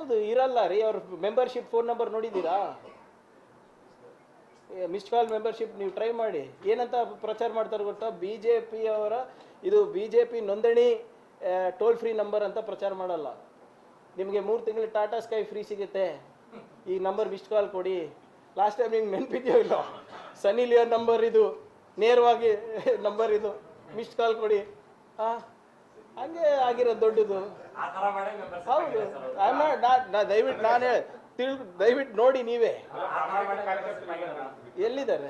ಹೌದು, ಇರಲ್ಲ ರೀ, ಅವ್ರ ಮೆಂಬರ್ಶಿಪ್ ಫೋನ್ ನಂಬರ್ ನೋಡಿದ್ದೀರಾ? ಮಿಸ್ಡ್ ಕಾಲ್ ಮೆಂಬರ್ಶಿಪ್ ನೀವು ಟ್ರೈ ಮಾಡಿ. ಏನಂತ ಪ್ರಚಾರ ಮಾಡ್ತಾರೆ ಗೊತ್ತಾ? ಬಿ ಜೆ ಪಿ ಅವರ, ಇದು ಬಿ ಜೆ ಪಿ ನೋಂದಣಿ ಟೋಲ್ ಫ್ರೀ ನಂಬರ್ ಅಂತ ಪ್ರಚಾರ ಮಾಡಲ್ಲ. ನಿಮಗೆ ಮೂರು ತಿಂಗಳು ಟಾಟಾ ಸ್ಕೈ ಫ್ರೀ ಸಿಗುತ್ತೆ. ಈ ನಂಬರ್ ಮಿಸ್ಡ್ ಕಾಲ್ ಕೊಡಿ. ಲಾಸ್ಟ್ ಟೈಮ್ ನಿಮ್ಗೆ ನೆನಪಿದೆಯೋ ಇಲ್ಲ? ಸನಿ ಲಿಯೋನ್ ನಂಬರ್ ಇದು. ನೇರವಾಗಿ ನಂಬರ್ ಇದು. ಮಿಸ್ಡ್ ಕಾಲ್ ಕೊಡಿ. ಹಾಂ ಹಂಗೆ ಆಗಿರೋದು ದೊಡ್ಡದು. ಆ ತರ ಮಾಡಿ ಹೌದು. ನಾ- ನಾ ದಯವಿಟ್ಟು ನಾನು ತಿಳ್ ದಯವಿಟ್ಟು ನೋಡಿ ನೀವೇ. ಎಲ್ಲಿದ್ದಾರೆ?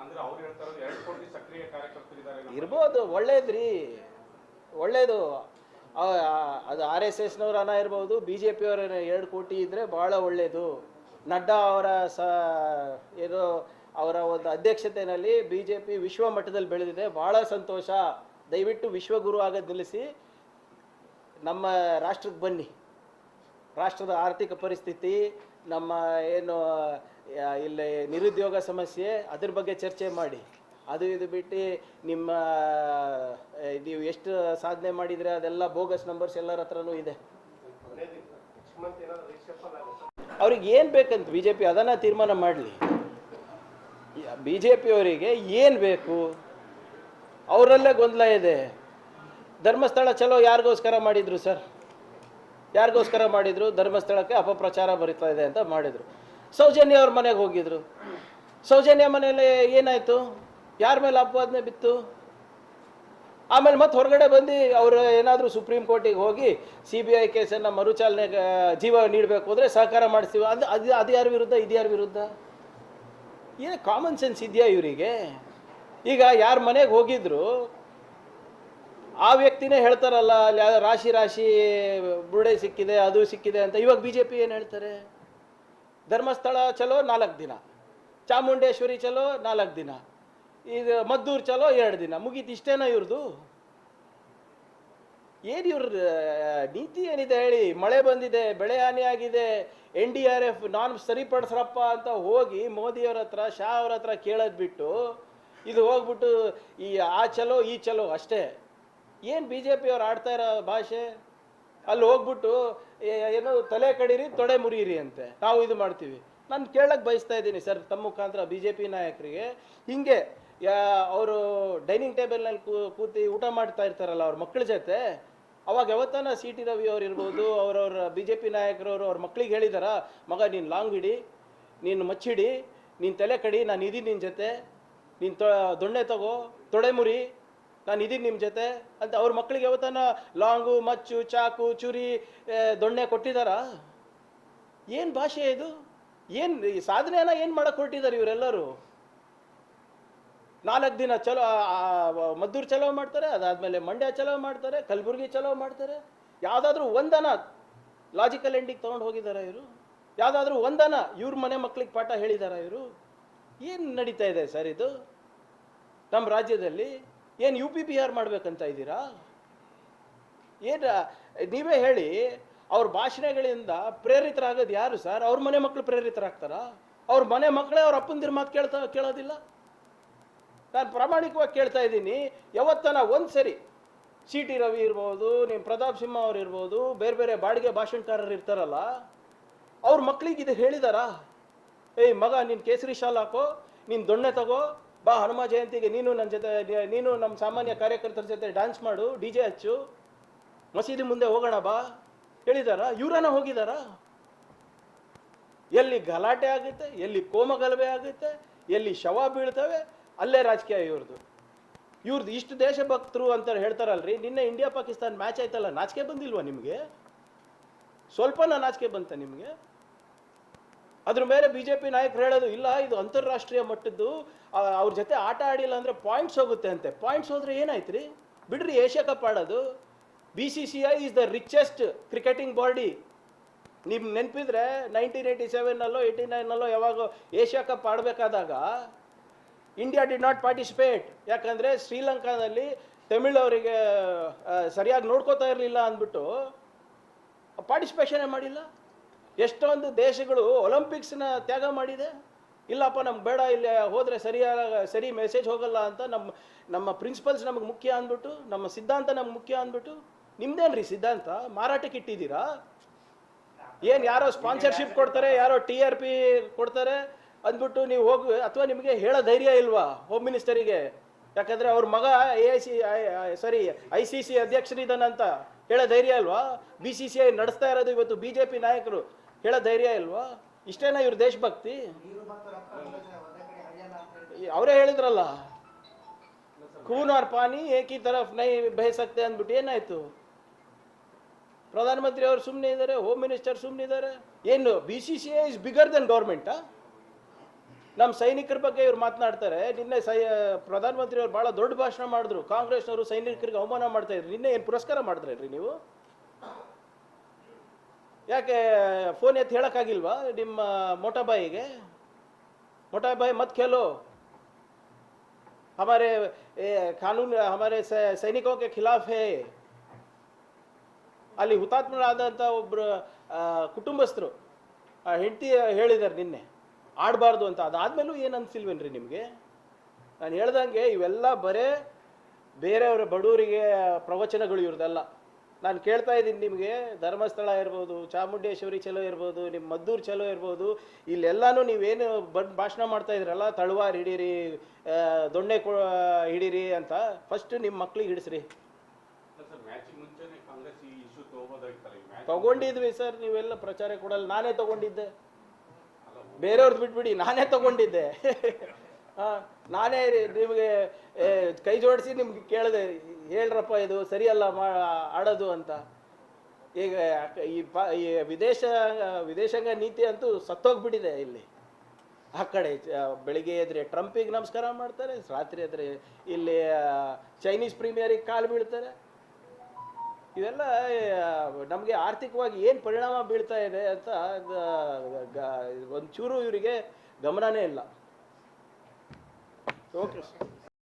ಅಂದ್ರೆ ಅವ್ರು ಹೇಳ್ತಾ ಇರೋದು ಕೋಟಿ ಸಕ್ರಿಯ ಕಾರ್ಯಕರ್ತರಿದ್ದಾರೆ ನಮ್ಮ ಇರ್ಬೋದು. ಒಳ್ಳೇದ್ರಿ. ಒಳ್ಳೇದು. ಅದು ಆರ್ ಎಸ್ ಎಸ್ನವ್ರ ಹಣ ಇರ್ಬೋದು. ಬಿ ಜೆ ಪಿಯವರ ಎರಡು ಕೋಟಿ ಇದ್ದರೆ ಭಾಳ ಒಳ್ಳೇದು. ನಡ್ಡಾ ಅವರ ಸ ಏನು ಅವರ ಒಂದು ಅಧ್ಯಕ್ಷತೆಯಲ್ಲಿ ಬಿ ಜೆ ಪಿ ವಿಶ್ವ ಮಟ್ಟದಲ್ಲಿ ಬೆಳೆದಿದೆ. ಭಾಳ ಸಂತೋಷ. ದಯವಿಟ್ಟು ವಿಶ್ವಗುರು ಆಗ ನಿಲ್ಲಿಸಿ ನಮ್ಮ ರಾಷ್ಟ್ರಕ್ಕೆ ಬನ್ನಿ. ರಾಷ್ಟ್ರದ ಆರ್ಥಿಕ ಪರಿಸ್ಥಿತಿ, ನಮ್ಮ ಏನು ಇಲ್ಲಿ ನಿರುದ್ಯೋಗ ಸಮಸ್ಯೆ, ಅದ್ರ ಬಗ್ಗೆ ಚರ್ಚೆ ಮಾಡಿ. ಅದು ಇದು ಬಿಟ್ಟು ನಿಮ್ಮ ನೀವು ಎಷ್ಟು ಸಾಧನೆ ಮಾಡಿದರೆ ಅದೆಲ್ಲ ಬೋಗಸ್ ನಂಬರ್ಸ್ ಎಲ್ಲರ ಹತ್ರನೂ ಇದೆ. ಅವ್ರಿಗೆ ಏನು ಬೇಕಂತ ಬಿ ಜೆ ಪಿ ಅದನ್ನು ತೀರ್ಮಾನ ಮಾಡಲಿ. ಬಿ ಜೆ ಪಿಯವರಿಗೆ ಏನು ಬೇಕು? ಅವರಲ್ಲೇ ಗೊಂದಲ ಇದೆ. ಧರ್ಮಸ್ಥಳ ಚಲೋ ಯಾರಿಗೋಸ್ಕರ ಮಾಡಿದ್ರು ಸರ್? ಯಾರಿಗೋಸ್ಕರ ಮಾಡಿದ್ರು? ಧರ್ಮಸ್ಥಳಕ್ಕೆ ಅಪಪ್ರಚಾರ ಬರಿತಾ ಇದೆ ಅಂತ ಮಾಡಿದ್ರು. ಸೌಜನ್ಯ ಅವ್ರ ಮನೆಗೆ ಹೋಗಿದ್ರು. ಸೌಜನ್ಯ ಮನೆಯಲ್ಲಿ ಏನಾಯ್ತು? ಯಾರ ಮೇಲೆ ಅಪವಾದನೆ ಬಿತ್ತು? ಆಮೇಲೆ ಮತ್ತೆ ಹೊರಗಡೆ ಬಂದು ಅವರು ಏನಾದರೂ ಸುಪ್ರೀಂ ಕೋರ್ಟಿಗೆ ಹೋಗಿ ಸಿ ಬಿ ಐ ಕೇಸನ್ನು ಮರುಚಾಲನೆ ಜೀವ ನೀಡಬೇಕು ಅಂದರೆ ಸಹಕಾರ ಮಾಡಿಸ್ತೀವಿ? ಅದು ಅದು ಅದು ಯಾರ ವಿರುದ್ಧ ಇದು ಯಾರ ವಿರುದ್ಧ? ಏನು ಕಾಮನ್ ಸೆನ್ಸ್ ಇದೆಯಾ ಇವರಿಗೆ? ಈಗ ಯಾರ ಮನೆಗೆ ಹೋಗಿದ್ರು, ಆ ವ್ಯಕ್ತಿನೇ ಹೇಳ್ತಾರಲ್ಲ, ಅಲ್ಲಿ ರಾಶಿ ರಾಶಿ ಬುರುಡೆ ಸಿಕ್ಕಿದೆ, ಅದು ಸಿಕ್ಕಿದೆ ಅಂತ. ಇವಾಗ ಬಿ ಜೆ ಪಿ ಏನು ಹೇಳ್ತಾರೆ? ಧರ್ಮಸ್ಥಳ ಚಲೋ, ನಾಲ್ಕು ದಿನ. ಚಾಮುಂಡೇಶ್ವರಿ ಚಲೋ, ನಾಲ್ಕು ದಿನ. ಇದು ಮದ್ದೂರು ಚಲೋ, ಎರಡು ದಿನ. ಮುಗೀತು ಇಷ್ಟೇನಾ ಇವ್ರದ್ದು ಏನು ಇವ್ರ ನೀತಿ ಏನಿದೆ ಹೇಳಿ? ಮಳೆ ಬಂದಿದೆ, ಬೆಳೆ ಹಾನಿಯಾಗಿದೆ ಎನ್ ಡಿ ಆರ್ ಎಫ್ ನಾನು ಸರಿಪಡಿಸ್ರಪ್ಪ ಅಂತ ಹೋಗಿ ಮೋದಿಯವ್ರ ಹತ್ರ, ಶಾ ಅವ್ರ ಹತ್ರ ಕೇಳೋದು ಬಿಟ್ಟು ಇದು ಹೋಗ್ಬಿಟ್ಟು ಈ ಆ ಚಲೋ, ಈ ಚಲೋ ಅಷ್ಟೇ. ಏನು ಬಿ ಜೆ ಪಿಯವ್ರು ಆಡ್ತಾ ಇರೋ ಭಾಷೆ? ಅಲ್ಲಿ ಹೋಗ್ಬಿಟ್ಟು ಏನೋ ತಲೆ ಕಡೀರಿ, ತೊಡೆ ಮುರಿಯಿರಿ ಅಂತೆ. ನಾವು ಇದು ಮಾಡ್ತೀವಿ. ನಾನು ಕೇಳಕ್ಕೆ ಬಯಸ್ತಾ ಇದ್ದೀನಿ ಸರ್, ತಮ್ಮ ಮುಖಾಂತರ ಬಿ ಜೆ ಪಿ ನಾಯಕರಿಗೆ. ಹಿಂಗೆ ಅವರು ಡೈನಿಂಗ್ ಟೇಬಲ್ನಲ್ಲಿ ಕೂತಿ ಊಟ ಮಾಡ್ತಾ ಇರ್ತಾರಲ್ಲ ಅವ್ರ ಮಕ್ಕಳ ಜೊತೆ, ಅವಾಗ ಯಾವತ್ತಾನ ಸಿ ಟಿ ರವಿ ಅವ್ರು ಇರ್ಬೋದು ಅವ್ರವ್ರ ಬಿ ಜೆ ಪಿ ನಾಯಕರವರು ಅವ್ರ ಮಕ್ಳಿಗೆ ಹೇಳಿದಾರ, ಮಗ, ನೀನು ಲಾಂಗ್ ಹಿಡಿ, ನೀನು ಮಚ್ಚಿಡಿ, ನೀನು ತಲೆ ಕಡಿ, ನಾನು ಇದೀನಿ ನಿನ್ನ ಜೊತೆ. ನೀನು ದೊಣ್ಣೆ ತಗೋ, ತೊಡೆ ಮುರಿ, ನಾನು ಇದೀನಿ ನಿಮ್ಮ ಜೊತೆ ಅಂತ ಅವ್ರ ಮಕ್ಕಳಿಗೆ ಯಾವತ್ತಾನ ಲಾಂಗು, ಮಚ್ಚು, ಚಾಕು, ಚುರಿ ದೊಣ್ಣೆ ಕೊಟ್ಟಿದ್ದಾರಾ ಏನು ಭಾಷೆ ಇದು? ಏನು, ಈ ಸಾಧನೆಯನ್ನ ಏನು ಮಾಡಕ್ಕೆ ಹೊರಟಿದ್ದಾರೆ ಇವರೆಲ್ಲರೂ? ನಾಲ್ಕು ದಿನ ಚಲೋ ಮದ್ದೂರ್ ಚಲೋ ಮಾಡ್ತಾರೆ, ಅದಾದಮೇಲೆ ಮಂಡ್ಯ ಚಲೋ ಮಾಡ್ತಾರೆ, ಕಲಬುರ್ಗಿ ಚಲೋ ಮಾಡ್ತಾರೆ. ಯಾವುದಾದ್ರೂ ಒಂದನ ಲಾಜಿಕಲ್ ಎಂಡಿಗೆ ತೊಗೊಂಡು ಹೋಗಿದ್ದಾರೆ ಇವರು? ಯಾವುದಾದ್ರೂ ಒಂದನ ಇವ್ರ ಮನೆ ಮಕ್ಳಿಗೆ ಪಾಠ ಹೇಳಿದಾರ ಇವರು? ಏನು ನಡೀತಾ ಇದೆ ಸರ್ ಇದು? ನಮ್ಮ ರಾಜ್ಯದಲ್ಲಿ ಏನು ಯು ಪಿ ಪಿ ಆರ್ ಮಾಡ್ಬೇಕಂತ ಇದ್ದೀರಾ? ಏನು, ನೀವೇ ಹೇಳಿ, ಅವ್ರ ಭಾಷಣಗಳಿಂದ ಪ್ರೇರಿತರಾಗೋದು ಯಾರು ಸರ್? ಅವ್ರ ಮನೆ ಮಕ್ಕಳು ಪ್ರೇರಿತರಾಗ್ತಾರಾ? ಅವ್ರ ಮನೆ ಮಕ್ಕಳೇ ಅವ್ರ ಅಪ್ಪಂದಿರ ಮಾತು ಕೇಳ್ತಾ, ಕೇಳೋದಿಲ್ಲ? ನಾನು ಪ್ರಾಮಾಣಿಕವಾಗಿ ಕೇಳ್ತಾ ಇದ್ದೀನಿ ಯಾವತ್ತನ ಒಂದು ಸರಿ ಸಿ ಟಿ ರವಿ ಇರ್ಬೋದು ನಿಮ್ಮ ಪ್ರತಾಪ್ ಸಿಂಹ ಅವ್ರು ಇರ್ಬೋದು, ಬೇರೆ ಬೇರೆ ಬಾಡಿಗೆ ಭಾಷಣಕಾರರು ಇರ್ತಾರಲ್ಲ, ಅವ್ರ ಮಕ್ಕಳಿಗೆ ಇದು ಹೇಳಿದಾರಾ? ಏಯ್, ಮಗ, ನೀನು ಕೇಸರಿ ಶಾಲ್ ಹಾಕೋ, ನೀನು ದೊಣ್ಣೆ ತಗೋ, ಬಾ ಹನುಮ ಜಯಂತಿಗೆ, ನೀನು ನನ್ನ ಜೊತೆ, ನೀನು ನಮ್ಮ ಸಾಮಾನ್ಯ ಕಾರ್ಯಕರ್ತರ ಜೊತೆ ಡ್ಯಾನ್ಸ್ ಮಾಡು ಡಿ ಜೆ ಹಚ್ಚು. ಮಸೀದಿ ಮುಂದೆ ಹೋಗೋಣ ಬಾ. ಹೇಳಿದಾರ? ಇವರನ್ನ ಹೋಗಿದಾರ? ಎಲ್ಲಿ ಗಲಾಟೆ ಆಗುತ್ತೆ, ಎಲ್ಲಿ ಕೋಮಗಲಭೆ ಆಗುತ್ತೆ, ಎಲ್ಲಿ ಶವ ಬೀಳ್ತವೆ, ಅಲ್ಲೇ ರಾಜಕೀಯ ಇವ್ರದ್ದು ಇವ್ರದ್ದು ಇಷ್ಟು ದೇಶಭಕ್ತರು ಅಂತ ಹೇಳ್ತಾರಲ್ರಿ, ನಿನ್ನೆ ಇಂಡಿಯಾ ಪಾಕಿಸ್ತಾನ ಮ್ಯಾಚ್ ಆಯ್ತಲ್ಲ, ನಾಚಿಕೆ ಬಂದಿಲ್ವಾ ನಿಮಗೆ? ಸ್ವಲ್ಪನ ನಾಚಿಕೆ ಬಂತ ನಿಮಗೆ? ಅದ್ರ ಮೇಲೆ ಬಿ ಜೆ ಪಿ ನಾಯಕರು ಹೇಳೋದು, ಇಲ್ಲ, ಇದು ಅಂತಾರಾಷ್ಟ್ರೀಯ ಮಟ್ಟದ್ದು ಅವ್ರ ಜೊತೆ ಆಟ ಆಡಿಲ್ಲ ಅಂದರೆ ಪಾಯಿಂಟ್ಸ್ ಹೋಗುತ್ತೆ ಅಂತೆ. ಪಾಯಿಂಟ್ಸ್ ಹೋದ್ರೆ ಏನಾಯ್ತು ರೀ ಬಿಡ್ರಿ, ಏಷ್ಯಾ ಕಪ್ ಆಡೋದು. B C C I is the richest cricketing body ನಿಮ್ಗೆ ನೆನಪಿದ್ರೆ ನೈನ್ಟೀನ್ ಏಯ್ಟಿ ಸೆವೆನ್ನಲ್ಲೋ ಏಯ್ಟಿ ನೈನಲ್ಲೋ ಯಾವಾಗ ಏಷ್ಯಾ ಕಪ್ ಆಡಬೇಕಾದಾಗ ಇಂಡಿಯಾ ಡಿಡ್ ನಾಟ್ ಪಾರ್ಟಿಸಿಪೇಟ್ ಯಾಕಂದರೆ ಶ್ರೀಲಂಕಾದಲ್ಲಿ ತಮಿಳ್ ಅವರಿಗೆ ಸರಿಯಾಗಿ ನೋಡ್ಕೋತಾ ಇರಲಿಲ್ಲ ಅಂದ್ಬಿಟ್ಟು ಪಾರ್ಟಿಸಿಪೇಷನೇ ಮಾಡಿಲ್ಲ. ಎಷ್ಟೊಂದು ದೇಶಗಳು ಒಲಿಂಪಿಕ್ಸ್ನ ತ್ಯಾಗ ಮಾಡಿದೆ? ಇಲ್ಲಪ್ಪ, ನಮ್ಗೆ ಬೇಡ, ಇಲ್ಲಿ ಹೋದರೆ ಸರಿಯಾಗ, ಸರಿ ಮೆಸೇಜ್ ಹೋಗಲ್ಲ ಅಂತ ನಮ್ಮ ನಮ್ಮ ಪ್ರಿನ್ಸಿಪಲ್ಸ್ ನಮಗೆ ಮುಖ್ಯ ಅಂದ್ಬಿಟ್ಟು, ನಮ್ಮ ಸಿದ್ಧಾಂತ ನಮ್ಗೆ ಮುಖ್ಯ ಅಂದ್ಬಿಟ್ಟು, ನಿಮ್ದೇನ್ರಿ ಸಿದ್ಧಾಂತ? ಮಾರಾಟಕ್ಕೆ ಇಟ್ಟಿದ್ದೀರಾ? ಏನು ಯಾರೋ ಸ್ಪಾನ್ಸರ್ಶಿಪ್ ಕೊಡ್ತಾರೆ, ಯಾರೋ ಟಿ ಆರ್ ಪಿ ಕೊಡ್ತಾರೆ ಅಂದ್ಬಿಟ್ಟು ನೀವು ಹೋಗಿ, ಅಥವಾ ನಿಮಗೆ ಹೇಳೋ ಧೈರ್ಯ ಇಲ್ವಾ ಹೋಮ್ ಮಿನಿಸ್ಟರಿಗೆ ಯಾಕಂದರೆ ಅವ್ರ ಮಗ A I C sorry I C C ಅಧ್ಯಕ್ಷರಿದ್ದಾನಂತ ಹೇಳೋ ಧೈರ್ಯ ಅಲ್ವಾ ಬಿ ಸಿ ಸಿ ಐ ನಡೆಸ್ತಾ ಇರೋದು ಇವತ್ತು ಬಿ ಜೆ ಪಿ ನಾಯಕರು. ಹೇಳೋ ಧೈರ್ಯ ಇಲ್ವಾ? ಇಷ್ಟೇನಾ ಇವ್ರ ದೇಶಭಕ್ತಿ? ಅವರೇ ಹೇಳಿದ್ರಲ್ಲ ಖೂನ್ ಆರ್ ಪಾನಿ ಏಕಿ ತರಫ್ ನೈ ಬಯಸಕ್ತೆ ಅಂದ್ಬಿಟ್ಟು ಏನಾಯ್ತು? ಪ್ರಧಾನಮಂತ್ರಿ ಅವರು ಸುಮ್ಮನೆ ಇದ್ದಾರೆ ಹೋಮ್ ಮಿನಿಸ್ಟರ್ ಸುಮ್ಮನೆ ಇದ್ದಾರೆ ಏನು B C C I is bigger than ಗೌರ್ಮೆಂಟಾ ನಮ್ಮ ಸೈನಿಕರ ಬಗ್ಗೆ ಇವ್ರು ಮಾತನಾಡ್ತಾರೆ. ನಿನ್ನೆ ಸೈ ಪ್ರಧಾನಮಂತ್ರಿ ಅವರು ಭಾಳ ದೊಡ್ಡ ಭಾಷಣ ಮಾಡಿದ್ರು. ಕಾಂಗ್ರೆಸ್ನವರು ಸೈನಿಕರಿಗೆ ಅವಮಾನ ಮಾಡ್ತಾ ಇದ್ರು. ನಿನ್ನೆ ಏನು ಪುರಸ್ಕಾರ ಮಾಡಿದ್ರೇನ್ರಿ ನೀವು? ಯಾಕೆ ಫೋನ್ ಎತ್ತಿ ಹೇಳೋಕ್ಕಾಗಿಲ್ವಾ ನಿಮ್ಮ ಮೊಟಾಬಾಯಿಗೆ ಮೊಟಾಬಾಯಿ ಮತ್ ಕೇಳೋ. ಹಮಾರೆ ಕಾನೂನು, ಹಮಾರೆ ಸೈನಿಕರ ಖಿಲಾಫ್ ಹೇ. ಅಲ್ಲಿ ಹುತಾತ್ಮರಾದಂಥ ಒಬ್ಬರು ಕುಟುಂಬಸ್ಥರು ಹೆಂಡತಿ ಹೇಳಿದ್ದಾರೆ ನಿನ್ನೆ. ಆಡಬಾರ್ದು ಅಂತ. ಅದಾದಮೇಲೂ ಏನು ಅನಿಸಿಲ್ವೇನ್ರಿ ನಿಮಗೆ? ನಾನು ಹೇಳ್ದಂಗೆ ಇವೆಲ್ಲ ಬರೇ ಬೇರೆಯವರ ಬಡವರಿಗೆ ಪ್ರವಚನಗಳು ಇವ್ರದ್ದೆಲ್ಲ ನಾನು ಕೇಳ್ತಾ ಇದ್ದೀನಿ ನಿಮಗೆ ಧರ್ಮಸ್ಥಳ ಇರ್ಬೋದು ಚಾಮುಂಡೇಶ್ವರಿ ಚಲೋ ಇರ್ಬೋದು ನಿಮ್ಮ ಮದ್ದೂರು ಚಲೋ ಇರ್ಬೋದು ಇಲ್ಲೆಲ್ಲಾನು ನೀವೇನು ಬಂದು ಭಾಷಣ ಮಾಡ್ತಾ ಇದ್ರಲ್ಲ ತಳವಾರ್ ಹಿಡೀರಿ ದೊಣ್ಣೆ ಕೊ ಹಿಡೀರಿ ಅಂತ ಫಸ್ಟ್ ನಿಮ್ಮ ಮಕ್ಳಿಗೆ ಹಿಡಿಸ್ರಿ. ತಗೊಂಡಿದ್ವಿ ಸರ್ ನೀವೆಲ್ಲ ಪ್ರಚಾರ ಕೊಡಲ್ಲ ನಾನೇ ತಗೊಂಡಿದ್ದೆ. ಬೇರೆಯವ್ರದ್ದು ಬಿಟ್ಬಿಡಿ ನಾನೇ ತಗೊಂಡಿದ್ದೆ. ನಾನೇ ನಿಮಗೆ ಕೈ ಜೋಡಿಸಿ ನಿಮ್ಗೆ ಕೇಳಿದೆ, ಹೇಳ್ರಪ್ಪ, ಇದು ಸರಿಯಲ್ಲ, ಮಾ, ಆಡೋದು ಅಂತ. ಈಗ, ಈ ಪ, ಈ ವಿದೇಶ, ವಿದೇಶಾಂಗ ನೀತಿ ಅಂತೂ ಸತ್ತೋಗ್ಬಿಟ್ಟಿದೆ ಇಲ್ಲಿ. ಆ ಕಡೆ ಬೆಳಿಗ್ಗೆ ಎದ್ರೆ ಟ್ರಂಪಿಗೆ ನಮಸ್ಕಾರ ಮಾಡ್ತಾರೆ, ರಾತ್ರಿ ಎದ್ರೆ ಇಲ್ಲಿ ಚೈನೀಸ್ ಪ್ರೀಮಿಯರಿಗೆ ಕಾಲು ಬೀಳ್ತಾರೆ. ಇವೆಲ್ಲ ನಮಗೆ ಆರ್ಥಿಕವಾಗಿ ಏನು ಪರಿಣಾಮ ಬೀಳ್ತಾ ಇದೆ ಅಂತ ಒಂಚೂರು ಇವರಿಗೆ ಗಮನನೇ ಇಲ್ಲ. Outros?